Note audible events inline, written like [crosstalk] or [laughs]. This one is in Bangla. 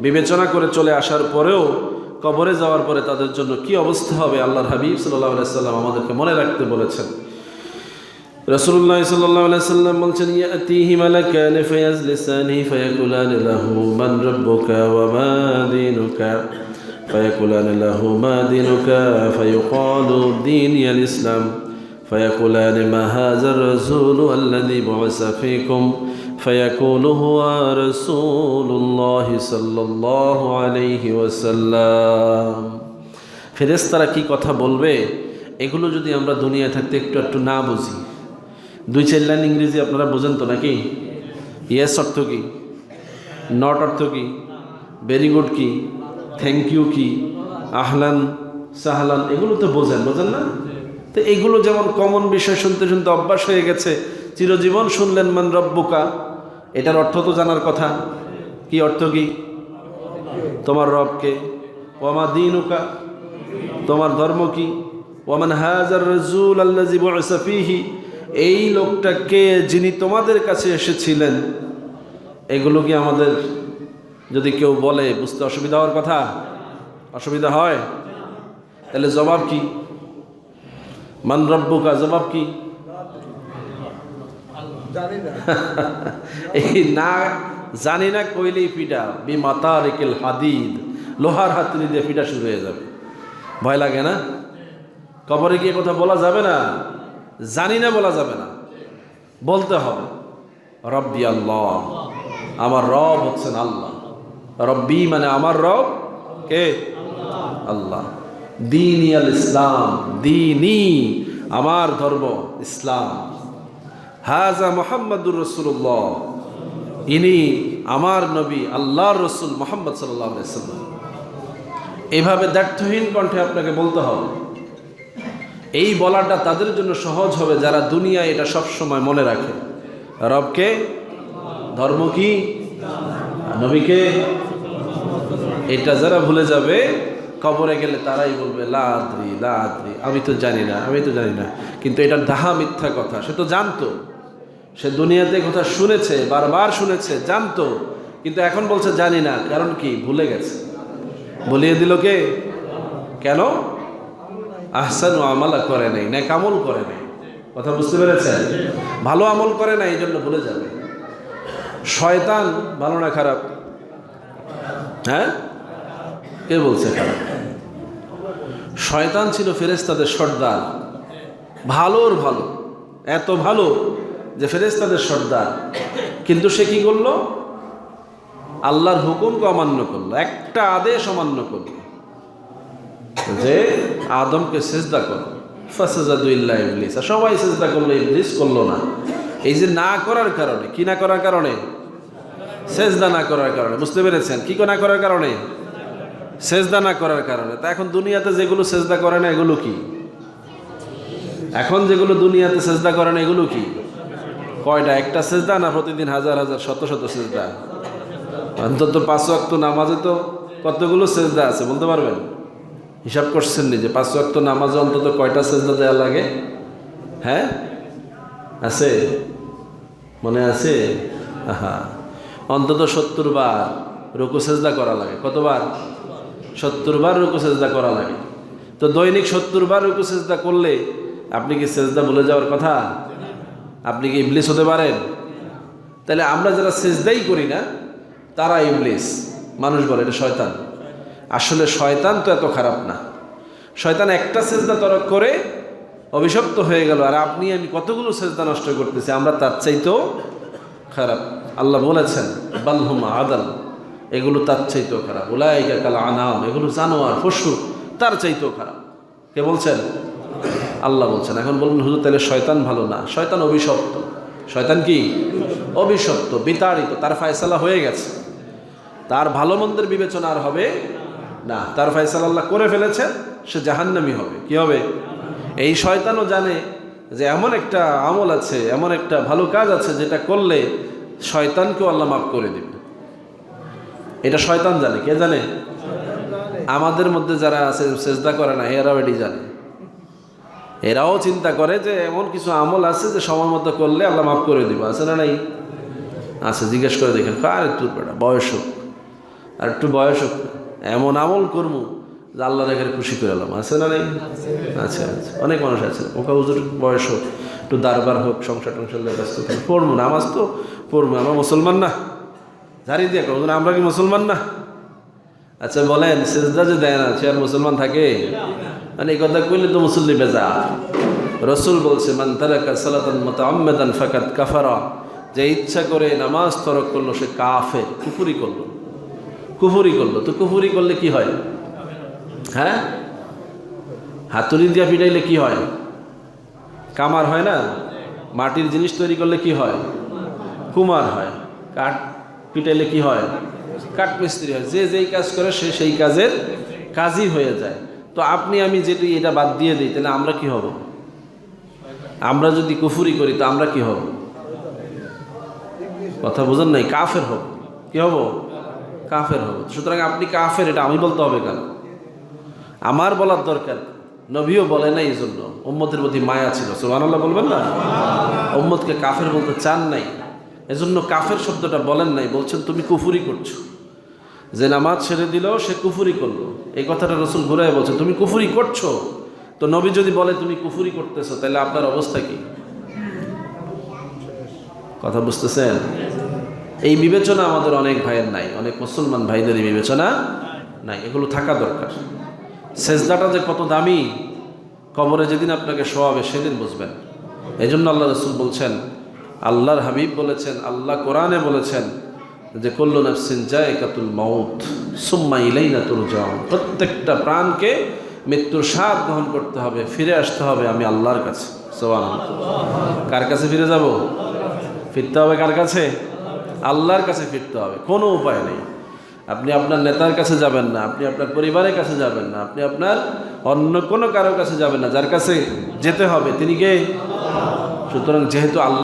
বিবেচনা করে চলে আসার পরেও কবরে যাওয়ার পরে তাদের জন্য কি অবস্থা হবে? আল্লাহর হাবিব সাল্লাহ সাল্লাম আমাদেরকে মনে রাখতে বলেছেন। রসুল্লাহ সাল্লাম বলছেন ইসলাম فيقول هو رسول الله صلى الله عليه وسلم ফেরেস্তারা কি কথা বলবে এগুলো যদি আমরা দুনিয়ায় থাকতে একটু একটু না বুঝি দুই চার লাইন ইংরেজি আপনারা বোঝেন তো নাকি ইয়েস অর্থ কি নট অর্থ কি ভেরি গুড কি থ্যাংক ইউ কি আহলান সাহলান এগুলো তো বোঝেন বোঝেন না তো এগুলো যেমন কমন বিষয় শুনতে শুনতে অভ্যাস হয়ে গেছে চিরজীবন শুনলেন মান রব্বুকা এটার অর্থ তো জানার কথা। কি অর্থ কি? তোমার রবকে ওমা দিনুকা? তোমার ধর্ম কি? ওমান হাজার রজুল আল্লাহ ফিহি? এই লোকটাকে যিনি তোমাদের কাছে এসেছিলেন? এগুলো কি আমাদের যদি কেউ বলে, বুঝতে অসুবিধা হওয়ার কথা? অসুবিধা হয়? তাহলে জবাব কি? মান রব্বুকা, জবাব কি? [laughs] এই না জানি না কইলেই পিঠা বি মাতা রেকেল হাদিদ। লোহার হাতুড়ি দিয়ে পিঠা শুরু হয়ে যাবে। ভয় লাগে না? কবরে গিয়ে কথা বলা যাবে না? জানি না বলা যাবে না। বলতে হবে, রব্বি আল্লাহ, আমার রব হচ্ছেন আল্লাহ। রব্বি মানে আমার রব কে? আল্লাহ। দিন ইসলাম দিনী আমার ধর্ম ইসলাম। হাজা মোহাম্মদুর রসুল্লাহ ইনি আমার নবী, আল্লাহর রসুল মোহাম্মদ সাল্লাম। এভাবে দ্ব্যর্থহীন কণ্ঠে আপনাকে বলতে হবে। এই বলাটা তাদের জন্য সহজ হবে যারা দুনিয়ায় এটা সব সময় মনে রাখে। রবকে, ধর্ম কি? নবীকে। এটা যারা ভুলে যাবে কবরে গেলে তারাই বলবে, লাদ্রি লাদ্রি। আমি তো জানি না, আমি তো জানি না। কিন্তু এটা দাহা মিথ্যা কথা। সে তো জানতো। সে দুনিয়াতে কথা শুনেছে, বারবার শুনেছে, জানতো। কিন্তু এখন বলছে, জানি না। কারণ কি? ভুলে গেছে। বলিয়ে দিল কে? কেন? আহসান ও আমালা করে নাই না কামল করে নাই। কথা বুঝতে পেরেছেন? ভালো আমল করে না এই জন্য ভুলে যাবে। শয়তান ভালো না খারাপ? হ্যাঁ? কে বলছে খারাপ শয়তান ছিল ফেরেস্তাদের সর্দার। ভালোর ভালো, এত ভালো যে ফেরেস্তাদের সর্দার। কিন্তু সে কি করল? আল্লাহর হুকুমকে অমান্য করল, একটা আদেশ অমান্য করল। যে আদমকে সেজদা করো। ফাসাজাদুল্লাহ ইবলিস। আর সবাই সেজদা করল, ইবলিস করল না। এই যে না করার কারণে, কি না করার কারণে? সেজদা না করার কারণে, বুঝতে পেরেছেন? কি না করার কারণে? সেজদা না করার কারণে। তা এখন দুনিয়াতে যেগুলো সেজদা করে না, এগুলো কি? এখন যেগুলো দুনিয়াতে সেজদা করে না, এগুলো কি? কয়টা? একটা সেজদা না প্রতিদিন হাজার হাজার, শত শত সেজদা? অন্তত পাঁচ ওয়াক্ত নামাজে তো কতগুলো সেজদা আছে, বলতে পারবেন? হিসাব করছেন নি যে পাঁচ ওয়াক্ত নামাজে অন্তত কয়টা সেজদা দেওয়া লাগে? হ্যাঁ? আছে? মনে আছে? আহা। অন্তত সত্তর বার রুকু সেজদা করা লাগে। কতবার? সত্তর বার রুকু সেজদা করা লাগে। তো দৈনিক সত্তর বার রুকু সেজদা করলে আপনি কি সেজদা ভুলে যাওয়ার কথা? আপনি কি ইবলিস হতে পারেন? তাহলে আমরা যারা সেজদাই করি না, তারা ইবলিস। মানুষ বলে, এটা শয়তান। আসলে শয়তান তো এত খারাপ না। শয়তান একটা সেজদা তরক করে অভিশপ্ত হয়ে গেল, আর আপনি, আমি কতগুলো সেজদা নষ্ট করতেছি, আমরা তার চাইতেও খারাপ। আল্লাহ বলেছেন বালহুমা আদাল। এগুলো তার চাইতেও খারাপ। ওলাইকা কালা আনাম, এগুলো জানোয়ার, পশু, তার চাইতেও খারাপ। কে বলছেন? আল্লাহ বলছেন। এখন বলুন, হুজুর, তাহলে শয়তান ভালো না? শয়তান অভিশপ্ত। শয়তান কি? অভিশপ্ত, বিতাড়িত, তার ফায়সালা হয়ে গেছে। তার ভালো মন্দের বিবেচনা আর হবে না। তার ফায়সালা আল্লাহ করে ফেলেছে সে জাহান্নামি হবে। কি হবে? এই শয়তানও জানে যে এমন একটা আমল আছে, এমন একটা ভালো কাজ আছে যেটা করলে শয়তানকেও আল্লাহ মাফ করে দিবে। এটা শয়তান জানে, কে জানে? আমাদের মধ্যে যারা আছে চেষ্টা করে না এরাও এটি জানে। এরাও চিন্তা করে যে এমন কিছু আমল আছে যে সময় মতো করলে আল্লাহ মাফ করে দিব। আছে না নাই? আছে, জিজ্ঞেস করে দেখেন। কার একটু বয়স হোক। আর একটু বয়স হোক। এমন আমল করব যে আল্লাহ রেখে খুশি করে এলাম। আছে না নেই? আচ্ছা আচ্ছা অনেক মানুষ আছে। ওকা হুজুর, বয়স হোক। একটু দারবার হোক সংসার টংসার ব্যস্ত থাকে পড়ব নামাজ তো পড়ব আমরা মুসলমান না। জারি দিয়ে কো আমরা কি মুসলমান না? আচ্ছা বলেন, সেজদা যে দেয় না, সে আর মুসলমান থাকে? মানে এই কথা কইলে তো মুসল্লি বেজা রসুল বলছে, মান তারাকা সালাতান আম্মেদান ফাকাত কাফারা। যে ইচ্ছা করে নামাজ তরক করল, সে কাফে কুফুরি করল। কুফুরি করল। তো কুফুরি করলে কি হয়? হ্যাঁ? হাতুড়ি দিয়া পিটাইলে কি হয়? কামার হয় না? মাটির জিনিস তৈরি করলে কি হয়? কুমার হয়। কাঠ পিটাইলে কি হয়? কাঠ মিস্ত্রি হয়। যে যেই কাজ করে, সে সেই কাজের কাজই হয়ে যায়। তো আপনি, আমি যেটি এটা বাদ দিয়ে দিই, তাহলে আমরা কি হব? আমরা যদি কুফুরি করি, তো আমরা কি হব? কথা বুঝেন নাই? কাফের হব। কি হব? কাফের হব। সুতরাং আপনি কাফের, এটা আমি বলতে হবে কেন? আমার বলার দরকার। নবীও বলে নাই এই জন্য উম্মতের প্রতি মায়া ছিল। সুবহানাল্লাহ বলবেন না? উম্মতকে কাফের বলতে চান নাই। এজন্য কাফের শব্দটা বলেন নাই, বলছেন, তুমি কুফুরি করছ। যে নামাজ ছেড়ে দিল, সে কুফুরি করল। এই কথাটা রসুল ঘুরাই বলছে, তুমি কুফুরি করছ? তো নবী যদি বলে, তুমি কুফুরি করতেছো, তাহলে আপনার অবস্থা কি? কথা বুঝতেছেন? এই বিবেচনা আমাদের অনেক ভাইয়ের নাই, অনেক মুসলমান ভাইদের এই বিবেচনা নাই, এগুলো থাকা দরকার। সেজদাটা যে কত দামি, কবরে যেদিন আপনাকে শোয়াবে, সেদিন বুঝবেন। এই জন্য আল্লাহ রসুল বলছেন আল্লাহর হাবিব বলেছেন, আল্লাহ কোরআনে বলেছেন যে, কল্লু নফসিন যায় কাতুল মৌত সুম্মা ইলাই না তুর প্রত্যেকটা প্রাণকে মৃত্যুর স্বাদ গ্রহণ করতে হবে, ফিরে আসতে হবে আমি আল্লাহর কাছে। সোয়ান কার কাছে ফিরে যাব? ফিরতে হবে কার কাছে? আল্লাহর কাছে ফিরতে হবে, কোনো উপায় নেই। আপনি আপনার নেতার কাছে যাবেন না, আপনি আপনার পরিবারের কাছে যাবেন না, আপনি আপনার অন্য কোনো কারোর কাছে যাবেন না, যার কাছে যেতে হবে, তিনি কে? সুতরাং যেহেতু আল্লাহ